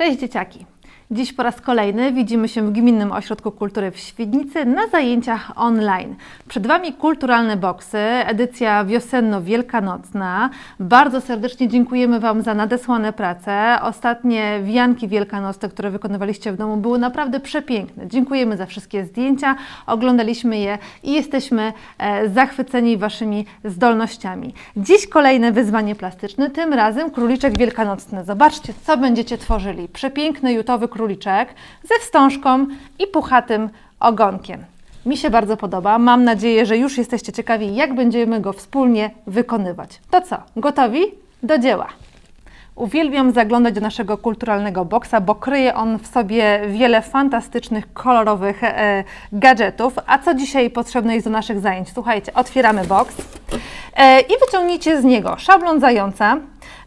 Cześć dzieciaki! Dziś po raz kolejny widzimy się w Gminnym Ośrodku Kultury w Świdnicy na zajęciach online. Przed Wami kulturalne boksy, edycja wiosenno-wielkanocna. Bardzo serdecznie dziękujemy Wam za nadesłane prace. Ostatnie wianki wielkanocne, które wykonywaliście w domu były naprawdę przepiękne. Dziękujemy za wszystkie zdjęcia, oglądaliśmy je i jesteśmy e, zachwyceni Waszymi zdolnościami. Dziś kolejne wyzwanie plastyczne, tym razem króliczek wielkanocny. Zobaczcie, co będziecie tworzyli. Przepiękny jutowy króliczek ze wstążką i puchatym ogonkiem. Mi się bardzo podoba. Mam nadzieję, że już jesteście ciekawi, jak będziemy go wspólnie wykonywać. To co, gotowi? Do dzieła! Uwielbiam zaglądać do naszego kulturalnego boksa, bo kryje on w sobie wiele fantastycznych, kolorowych e, gadżetów. A co dzisiaj potrzebne jest do naszych zajęć? Słuchajcie, otwieramy boks e, i wyciągnijcie z niego szablon zająca,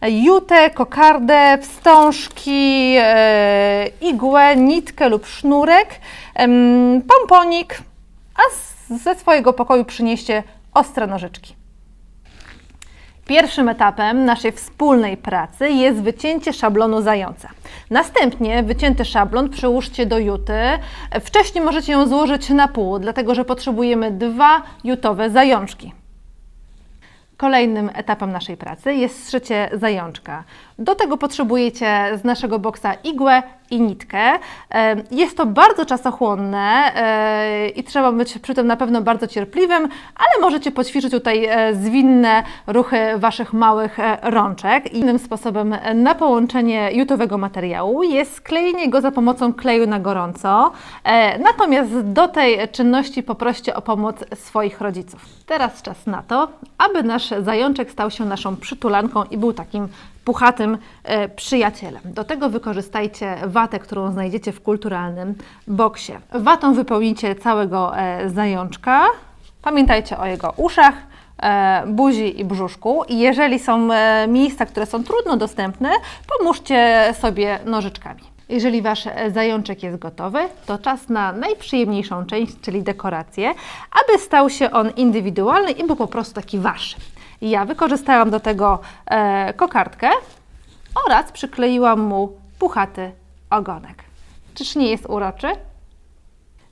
e, jutę, kokardę, wstążki, e, igłę, nitkę lub sznurek, em, pomponik, a z, ze swojego pokoju przynieście ostre nożyczki. Pierwszym etapem naszej wspólnej pracy jest wycięcie szablonu zająca. Następnie wycięty szablon przyłóżcie do juty. Wcześniej możecie ją złożyć na pół, dlatego że potrzebujemy dwa jutowe zajączki. Kolejnym etapem naszej pracy jest zszycie zajączka. Do tego potrzebujecie z naszego boksa igłę i nitkę. E, Jest to bardzo czasochłonne e, i trzeba być przy tym na pewno bardzo cierpliwym, ale możecie poćwiczyć tutaj e, zwinne ruchy Waszych małych rączek. Innym sposobem na połączenie jutowego materiału jest sklejenie go za pomocą kleju na gorąco. Natomiast do tej czynności poproście o pomoc swoich rodziców. Teraz czas na to, aby nasz zajączek stał się naszą przytulanką i był takim puchatym e, przyjacielem. Do tego wykorzystajcie watę, którą znajdziecie w kulturalnym boksie. Watą wypełnijcie całego e, zajączka. Pamiętajcie o jego uszach, e, buzi i brzuszku. I jeżeli są miejsca, które są trudno dostępne, pomóżcie sobie nożyczkami. Jeżeli Wasz zajączek jest gotowy, to czas na najprzyjemniejszą część, czyli dekorację, aby stał się on indywidualny i był po prostu taki Wasz. Ja wykorzystałam do tego e, kokardkę oraz przykleiłam mu puchaty ogonek. Czyż nie jest uroczy?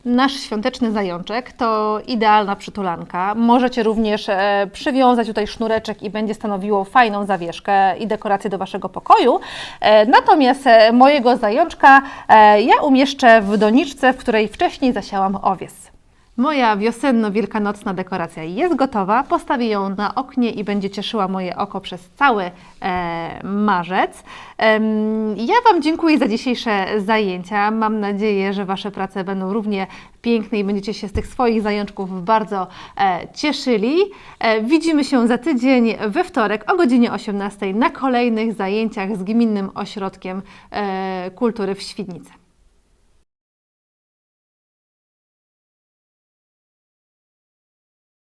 Nasz świąteczny zajączek to idealna przytulanka. Możecie również e, przywiązać tutaj sznureczek i będzie stanowiło fajną zawieszkę i dekorację do Waszego pokoju. E, natomiast e, mojego zajączka e, ja umieszczę w doniczce, w której wcześniej zasiałam owies. Moja wiosenno-wielkanocna dekoracja jest gotowa. Postawię ją na oknie i będzie cieszyła moje oko przez cały e, marzec. Em, ja Wam dziękuję za dzisiejsze zajęcia. Mam nadzieję, że Wasze prace będą równie piękne i będziecie się z tych swoich zajączków bardzo e, cieszyli. E, widzimy się za tydzień we wtorek o godzinie 18 na kolejnych zajęciach z Gminnym Ośrodkiem e, Kultury w Świdnicy.